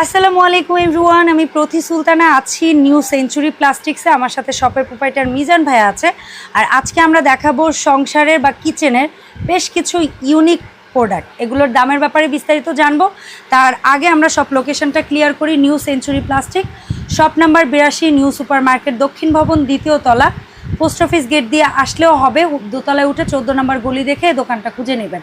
আসসালামু আলাইকুম এভরিওয়ান, আমি প্রতি সুলতানা আছি নিউ সেঞ্চুরি প্লাস্টিক্সে। আমার সাথে শপের প্রোপাইটার মিজান ভাই আছে। আর আজকে আমরা দেখাবো সংসারের বা কিচেনের বেশ কিছু ইউনিক প্রোডাক্ট। এগুলোর দামের ব্যাপারে বিস্তারিত জানব। তার আগে আমরা সব লোকেশনটা ক্লিয়ার করি, new century plastic. Shop number বিরাশি, new super market Dakshin Bhaban, দ্বিতীয় তলা। পোস্ট অফিস গেট দিয়ে আসলেও হবে। দোতলায় উঠে চোদ্দ নম্বর গলি দেখে দোকানটা খুঁজে নেবেন।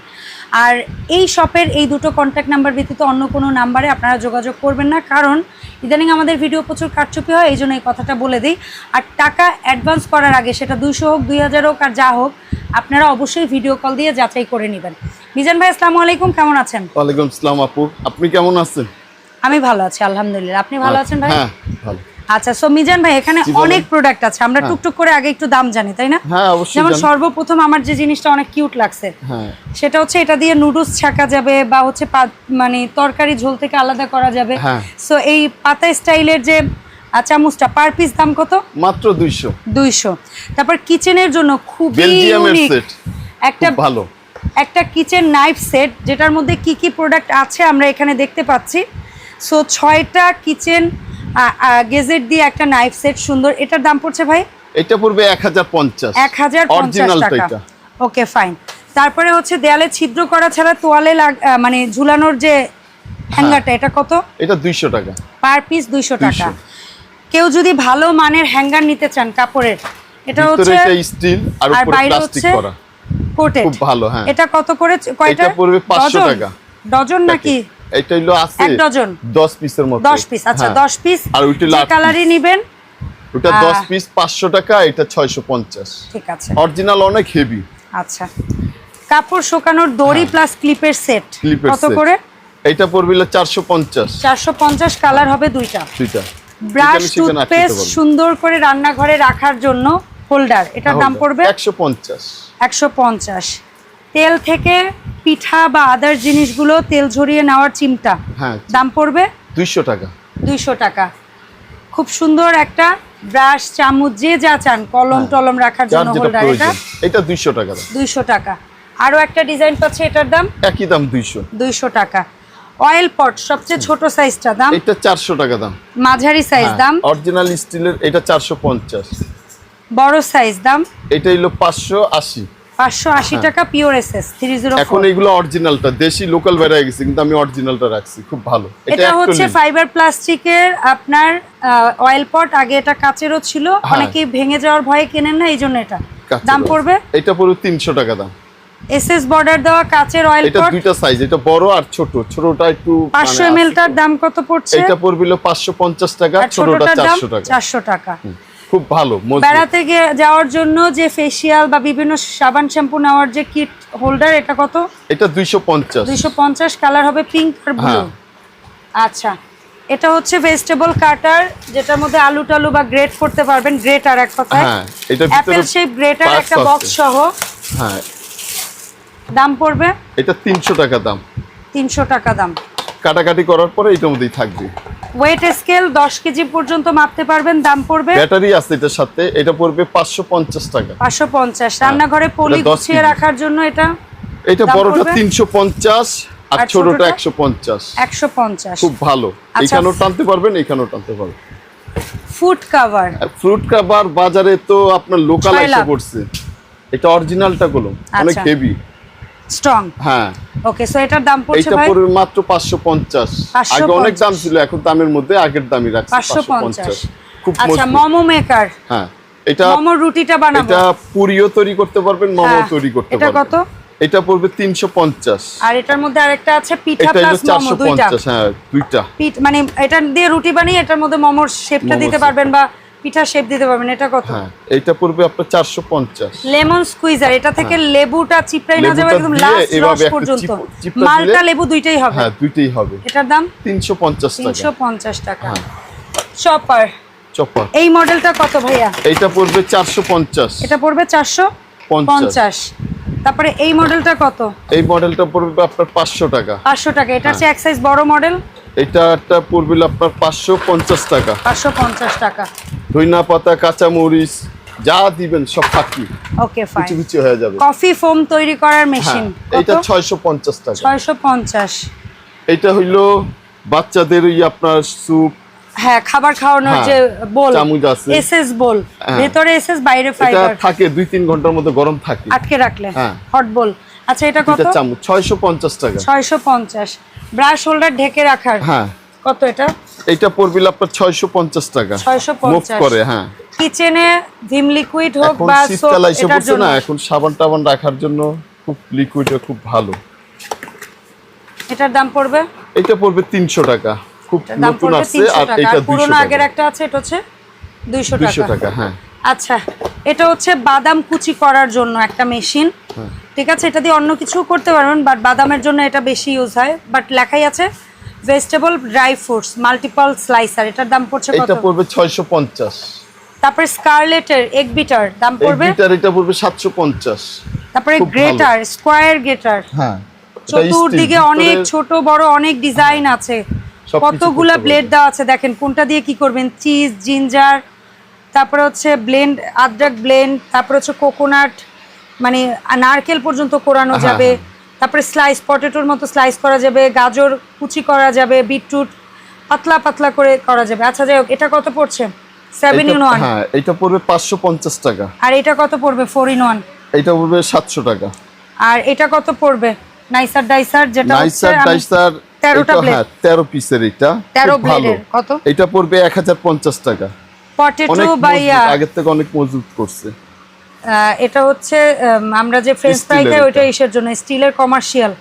আর এই শপের এই দুটো কন্ট্যাক্ট নাম্বার ব্যতীত অন্য কোনো নাম্বারে আপনারা যোগাযোগ করবেন না। কারণ ইদানিং আমাদের ভিডিও প্রচুর কারচুপি হয় এই জন্য এই কথাটা বলে দিই। আর টাকা অ্যাডভান্স করার আগে সেটা দুইশো হোক দুই হাজার হোক আর যা হোক আপনারা অবশ্যই ভিডিও কল দিয়ে যাচাই করে নেবেন। মিজান ভাই আসসালামু আলাইকুম কেমন আছেন? ওয়ালাইকুম আসসালাম আপু। আপনি কেমন আছেন? আমি ভালো আছি আলহামদুলিল্লাহ। আপনি ভালো আছেন ভাই? হ্যাঁ ভালো। আচ্ছা সো মিজান ভাই এখানে অনেক প্রোডাক্ট আছে। আমরা হ্যাঁ। টুকটুক করে আগে একটু দাম জানি তাই না? হ্যাঁ অবশ্যই যেমন সর্বপ্রথম আমার যে জিনিসটা অনেক কিউট লাগছে হ্যাঁ। সেটা হচ্ছে এটা দিয়ে নুডলস ছাকা যাবে বা হচ্ছে মানে তরকারি ঝোল থেকে আলাদা করা যাবে। সো এই পাতা স্টাইলের যে চামচটা পার পিস দাম কত? মাত্র দুইশো। দুইশো। তারপর কিচেনের জন্য খুবই একটা ভালো। একটা কিচেন নাইফ সেট যেটার মধ্যে কি কি প্রোডাক্ট আছে আমরা এখানে দেখতে পাচ্ছি। সো ছয়টা কিচেন গেজেট দিয়ে একটা নাইফ সেট সুন্দর। এটার দাম পড়ছে ভাই? এটা পড়বে এক হাজার পঞ্চাশ। এক হাজার পঞ্চাশ অরিজিনালটা টাকা। ওকে ফাইন তারপরে হচ্ছে দেয়ালে ছিদ্র করা ছাড়া তোয়ালে মানে ঝুলানোর যে হ্যাঙ্গারটা এটা কত? এটা দুইশো টাকা। পার পিস দুইশো টাকা। কেউ যদি ভালো মানের হ্যাঙ্গার নিতে চান কাপড়ের এটা হচ্ছে এটা স্টিল আর উপরে বাইরে প্লাস্টিক হচ্ছে করা। কোটেড খুব ভালো হ্যাঁ। এটা কত করে কয়টা? এটা পড়বে 500 ডজন? টাকা। ডজন নাকি? এটা হলো আছে এক ডজন? দশ পিসের মতো। দশ পিস আচ্ছা হ্যাঁ। দশ পিস। আর ওইটা যে কালারই নিবেন ওটা আহ, দশ পিস পাঁচশো টাকা এটা ছয়শো পঞ্চাশ। ঠিক আছে। অরিজিনাল অনেক হেভি আচ্ছা। কাপড় শুকানোর দড়ি প্লাস ক্লিপের সেট কত করে? এটা পড়বে চারশো পঞ্চাশ। চারশো পঞ্চাশ কালার হবে দুইটা। দুইটা। ব্রাশ টুথপেস্ট সুন্দর করে রান্নাঘরে রাখার জন্য হোল্ডার এটার দাম পড়বে? একশো পঞ্চাশ। একশো পঞ্চাশ। তেল থেকে পিঠা বা আদার জিনিসগুলো তেল ঝরিয়ে নেওয়ার চিমটা হ্যাঁ। দাম পড়বে? দুইশো টাকা। দুইশো টাকা। খুব সুন্দর একটা ব্রাশ চামচ যে যা চান কলম হ্যাঁ। টলম রাখার জন্য হোল্ডার এটা এটা দুইশো টাকা দাম। দুইশো টাকা। আরও একটা ডিজাইন পাচ্ছে এটার দাম? একই দাম দুইশো। দুইশো টাকা। অয়েল পট সবচেয়ে ছোট সাইজটা দাম? এটা চারশো টাকা দাম। মাঝারি সাইজ দাম? অরিজিনাল স্টিলের এটা চারশো পঞ্চাশ। বড় সাইজ দাম? এটা হলো পাঁচশো আশি। আশি পাঁচশো আশি টাকা pure S S three zero এখন এইগুলো অরিজিনালটা দেশি লোকাল গেছে কিন্তু আমি অরিজিনালটা রাখছি খুব ভালো। এটা হচ্ছে ফাইবার প্লাস্টিকের আপনার অয়েল পট আগে এটা কাচেরও ছিল হ্যাঁ। অনেকেই ভেঙে যাওয়ার ভয়ে কেনেন না এই জন্য এটা দাম পড়বে? এটা পড়বে তিনশো টাকা দাম। এস এস বর্ডার দেওয়া কাচের অয়েল এটা দুইটা সাইজ এটা বড় আর ছোট। ছোটটা একটু পাঁচশো মানে এম আছে টার দাম কত পড়ছে? এটা পড়বে পাঁচশো পঞ্চাশ টাকা ছোটটা ছোটটার দাম চারশো টাকা। চারশো টাকা। খুব ভালো বেড়াতে যাওয়ার জন্য যে ফেসিয়াল বা বিভিন্ন সাবান শ্যাম্পু নেওয়ার যে কিট হোল্ডার এটা কত? এটা দুইশো পঞ্চাশ। দুইশো পঞ্চাশ কালার হবে পিঙ্ক আর ব্লু হ্যাঁ। আচ্ছা এটা হচ্ছে ভেজিটেবল কাটার যেটার মধ্যে আলু টালু বা গ্রেট করতে পারবেন গ্রেট আর এক কথায়। হ্যাঁ এটা অ্যাপেল শেপ গ্রেটার একটা বক্স সহ। হ্যাঁ। দাম পড়বে? এটা তিনশো টাকা দাম। তিনশো টাকা দাম। কাটাকাটি করার পরে এটার মধ্যেই থাকবে। ওয়েট স্কেল দশ কেজি পর্যন্ত মাপতে পারবেন দাম পড়বে? ব্যাটারি আছে এটার সাথে এটা পড়বে পাঁচশো পঞ্চাশ টাকা। পাঁচশো পঞ্চাশ। রান্নাঘরে পলি হ্যাঁ, 10 গুছিয়ে রাখার জন্য এটা এটা বড়টা পড়বে? তিনশো পঞ্চাশ আর আর ছোটটা ছোটটা? একশো পঞ্চাশ। একশো পঞ্চাশ। খুব ভালো। আচ্ছা। এখানেও টানতে পারবেন এখানেও টানতে পারবেন। ফুড কাভার ফ্রুট কাবার বাজারে তো আপনার লোকাল এসে পড়ছে। এটা অরিজিনালটা গুলো অনেক আচ্ছা। Heavy strong. হ্যাঁ। ওকে সো এটার দাম পড়ছে ভাই? পড়বে মাত্র 550 আগে অনেক দাম ছিল এখন দামের মধ্যে আগের দামই রাখছে পাঁচশো পাঁচশো পঞ্চাশ। পঞ্চাশ খুব আচ্ছা মোমো মেকার হ্যাঁ এটা মোমো রুটিটা বানাবো। এটা পুরিও তৈরি করতে পারবেন মোমো হ্যাঁ, তৈরি করতে এটা কত? এটা পড়বে তিনশো পঞ্চাশ। আর এটার মধ্যে আরেকটা আছে পিঠা এটা প্লাস মোমো দুইটা। হ্যাঁ দুইটা। পিঠ মানে এটা দিয়ে রুটি বানিয়ে এটার মধ্যে মোমোর শেপটা দিতে পারবেন বা পিঠা শেপ দিতে পারবেন এটা কত? হ্যাঁ এটা পড়বে আপনার চারশো পঞ্চাশ। লেমন স্কুইজার এটা থেকে লেবুটা চিপড়াই না যাবে একদম লাস্ট রস পর্যন্ত। মালটা লেবু দুইটাই হবে। হ্যাঁ দুইটাই হবে। এটার দাম? তিনশো পঞ্চাশ তিনশো টাকা পঞ্চাশ টাকা। হ্যাঁ। চপার এই মডেলটা কত ভাইয়া? এইটা পড়বে চারশো পঞ্চাশ। এটা পড়বে চারশো পঞ্চাশ। পঞ্চাশ। তারপরে এই মডেলটা কত? এই মডেলটা পড়বে আপনার পাঁচশো টাকা। পাঁচশো টাকা। এটা হ্যাঁ। হচ্ছে এক সাইজ বড় মডেল এটা একটা পড়বে আপনার পাঁচশো পঞ্চাশ টাকা। পাঁচশো পঞ্চাশ টাকা। ধইনা পাতা কাঁচা মরিচ যা দিবেন সব ফাঁকি। ওকে ফাইন কুচি হয়ে যাবে। কফি ফোম তৈরি করার হ্যাঁ মেশিন এটা ছয়শো পঞ্চাশ টাকা। ছয়শো পঞ্চাশ। এটা হইল বাচ্চাদের ওই আপনার স্যুপ হ্যাঁ খাবার খাওয়ানোর হ্যাঁ, যে বোল চামচ আছে। এসএস বোল হ্যাঁ। ভেতরে এসএস বাইরে ফাইবার এটা থাকে দুই তিন ঘণ্টার মধ্যে গরম থাকে। আটকে রাখলে। হ্যাঁ। হট বোল আচ্ছা এটা কত? দুইটা চামচ ছয়শো পঞ্চাশ টাকা। ছয়শো পঞ্চাশ। ব্রাশ হোল্ডার ঢেকে রাখার। হ্যাঁ। কত এটা? পড়বিল আপনার ছয়শো পঞ্চাশ টাকা। 650 করে হ্যাঁ। কিচেনে ভিম লিকুইড হোক বা সোপ শীতকাল এসে এটার জন্য না এখন সাবান টাবান রাখার জন্য খুব লিকুইড খুব ভালো। এটার দাম পড়বে? এটা পড়বে তিনশো টাকা। খুব নতুন তিনশো আর এটা পুরোনো আগের একটা আছে এটা হচ্ছে দুইশো দুইশো টাকা টাকা হ্যাঁ। আচ্ছা এটা হচ্ছে বাদাম কুচি করার জন্য একটা মেশিন। হ্যাঁ। ঠিক আছে এটা দিয়ে অন্য কিছু করতে পারবেন বাট বাদামের জন্য এটা বেশি ইউজ হয়। বাট লেখাই আছে vegetable dry fruits multiple slicer এটার দাম পড়ছে কত? এটা পড়বে ছয়শো পঞ্চাশ। তারপরে স্কারলেটের এগ বিটার দাম পড়বে? লিটার এটা পড়বে সাতশো পঞ্চাশ। তারপরে গ্রেটার স্কোয়ার গ্রেটার হ্যাঁ চতুর্দিকে অনেক ছোট বড় অনেক ডিজাইন আছে। সবকিছু কতগুলা ব্লেড দেওয়া আছে দেখেন কোনটা দিয়ে কি করবেন? চিজ জিঞ্জার তারপরে হচ্ছে ব্লেন্ড আদ্রাক ব্লেন্ড তারপরে হচ্ছে কোকোনাট মানে নারকেল পর্যন্ত কোরানো হ্যাঁ, যাবে। হ্যাঁ। তারপরে স্লাইস পটেটোর মতো স্লাইস করা যাবে গাজর কুচি করা যাবে বিটরুট পাতলা পাতলা করে করা যাবে। আচ্ছা যাই হোক এটা কত পড়ছে? সেভেন ইন ওয়ান হ্যাঁ এটা পড়বে পাঁচশো পঞ্চাশ টাকা। আর এটা কত পড়বে? ফোর ইন ওয়ান এটা পড়বে সাতশো টাকা। আর এটা কত পড়বে? নাইসার ডাইসার যেটা নাইসার ডাইসার তেরোটা হ্যাঁ তেরো পিসের এটা। তেরো ভালো। কত? এটা পড়বে এক হাজার পঞ্চাশ টাকা। পটেটো অনেক বা মজবুত, ইয়া আগের থেকে অনেক মজবুত করছে। এটা হচ্ছে আমরা যে ফ্রেঞ্চ ফ্রাই খাই ওইটা। ইসের জন্য। স্টিলের কমার্শিয়াল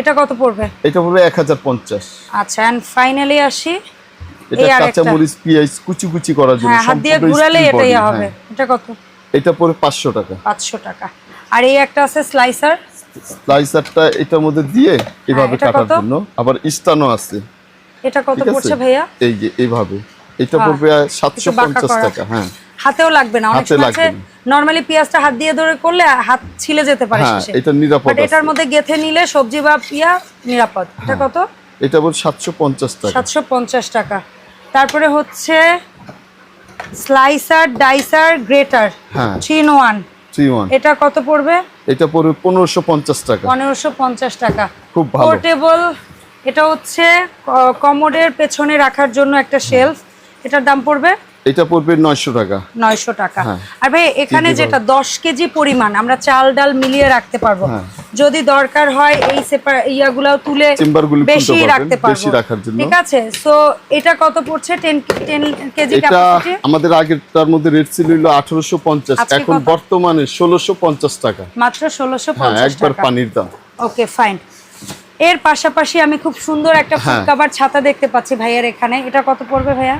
এটা কত পড়বে? এটা পড়বে এক হাজার পঞ্চাশ। আচ্ছা এন্ড ফাইনালি আসি। এটা আরেকটা। কাঁচামরিচ পেঁয়াজ কুচি কুচি করার জন্য হ্যাঁ হাত দিয়ে ঘুরালে এটাই হবে। হ্যাঁ। এটা কত? এটা পড়বে পাঁচশো টাকা। পাঁচশো টাকা। আর এই একটা আছে স্লাইসার স্লাইসারটা এটার মধ্যে দিয়ে এভাবে কাটার জন্য। আবার স্টানও আছে। এটা কত পড়ছে ভাইয়া? এই যে এইভাবে। এটা হ্যাঁ, পড়বে সাতশো একটু বাঁকা পঞ্চাশ করা। টাকা হ্যাঁ। হাতেও লাগবে না। অনেক সময় আছে। নর্মালি পেঁয়াজটা হাত দিয়ে ধরে করলে হাত ছিলে যেতে পারে হ্যাঁ এটা নিরাপদ এটার মধ্যে গেথে নিলে সবজি বা পিয়া নিরাপদ। এটা কত? এটা বল সাতশো পঞ্চাশ টাকা। সাতশো পঞ্চাশ টাকা। তারপরে হচ্ছে স্লাইসার ডাইসার গ্রেটার হ্যাঁ। Three in one three one এটা কত পড়বে? এটা পড়বে পনেরোশো পঞ্চাশ টাকা। পনেরোশো পঞ্চাশ টাকা। খুব ভালো। পোর্টেবল এটা হচ্ছে কমোডের পেছনে রাখার জন্য একটা শেলফ এটার দাম পড়বে? এটা পড়বে নয়শো টাকা। নয়শো টাকা। হ্যাঁ। আর ভাই এখানে যেটা দশ কেজি পরিমাণ আমরা চাল ডাল মিলিয়ে রাখতে পারব। হ্যাঁ। যদি দরকার হয় এই সেপার ইয়াগুলাও তুলে বেশি রাখতে পারব। বেশি রাখার জন্য। ঠিক আছে? তো এটা কত পড়ছে? টেন টেন কেজি এটা ক্যাপাসিটি আমাদের আগেরটার মধ্যে রেট ছিল হলো আঠারোশো পঞ্চাশ আজকে এখন বর্তমানে ষোলোশো পঞ্চাশ টাকা। মাত্র ষোলোশো হ্যাঁ পঞ্চাশ একবার টাকা। পানির দাম। ওকে ফাইন এর পাশাপাশি আমি খুব সুন্দর একটা ফুড হ্যাঁ। কাভার ছাতা দেখতে পাচ্ছি ভাইয়ার এখানে। এটা কত পড়বে ভাইয়া?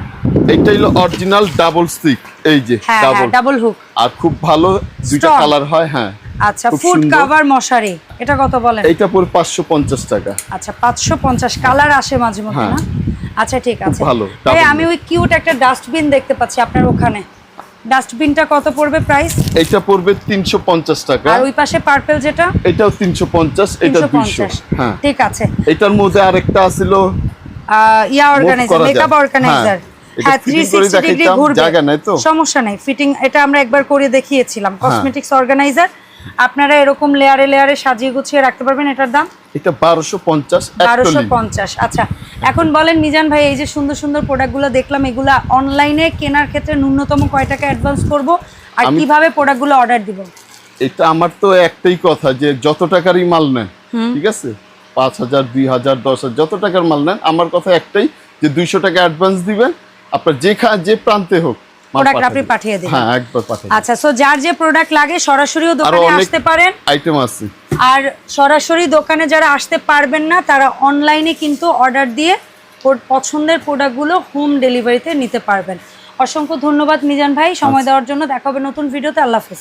এইটা হলো অরিজিনাল ডাবল স্টিক এই যে হ্যাঁ হ্যাঁ ডাবল ডাবল হুক আর খুব ভালো দুইটা কালার হয় হ্যাঁ। আচ্ছা ফুড। কাভার মশারি এটা কত বলেন? পড়ে পাঁচশো পঞ্চাশ টাকা। আচ্ছা পাঁচশো পঞ্চাশ কালার আসে মাঝে মধ্যে হ্যাঁ। না? আচ্ছা ঠিক আছে। ভালো, আমি ওই কিউট একটা ডাস্টবিন দেখতে পাচ্ছি আপনার ওখানে। ডাস্টবিনটা কত পড়বে প্রাইস? এটা পড়বে তিনশো পঞ্চাশ টাকা। আর ওই পাশে পার্পল যেটা? এটাও তিনশো পঞ্চাশ এটা তিনশো দুইশো। পঞ্চাশ হ্যাঁ। ঠিক আছে। এটার মধ্যে আরেকটা আছিল ah, yeah organiser makeup organiser হ্যাঁ, এটা হ্যাঁ ডিগ্রি ঘুরবে। জায়গা নাই তো? সমস্যা নাই ফিটিং এটা আমরা একবার করে দেখিয়েছিলাম। হ্যাঁ। কসমেটিক্স অর্গানাইজার আপনারা এরকম লেয়ারে লেয়ারে সাজিয়ে গুছিয়ে রাখতে পারবেন এটার দাম? এটা বারোশো পঞ্চাশ বারোশো পঞ্চাশ আচ্ছা। এখন বলেন মিজান ভাই এই যে সুন্দর সুন্দর প্রোডাক্টগুলো দেখলাম এগুলা অনলাইনে কেনার ক্ষেত্রে ন্যূনতম কয় টাকা অ্যাডভান্স করব? আর কীভাবে প্রোডাক্টগুলো অর্ডার দিব? এটা আমার তো একটাই কথা যে যত টাকারই মাল নেন ঠিক আছে? পাঁচ হাজার দুই হাজার দশ হাজার যত টাকার মাল নেন আমার কথা একটাই যে দুইশো টাকা অ্যাডভান্স দিবেন। আপনার যে যে প্রান্তে হোক পাঠিয়ে আপনি পাঠিয়ে দিন। হ্যাঁ একবার পাঠিয়ে আচ্ছা সো যার যে প্রোডাক্ট লাগে সরাসরিও দোকানে আসতে পারেন। আইটেম আছে। আর সরাসরি দোকানে যারা আসতে পারবেন না তারা অনলাইনে কিন্তু অর্ডার দিয়ে পছন্দের প্রোডাক্টগুলো হোম ডেলিভারিতে নিতে পারবেন। অসংখ্য ধন্যবাদ মিজান ভাই। সময় দেওয়ার জন্য। দেখাবে নতুন ভিডিওতে আল্লাহ হাফেজ।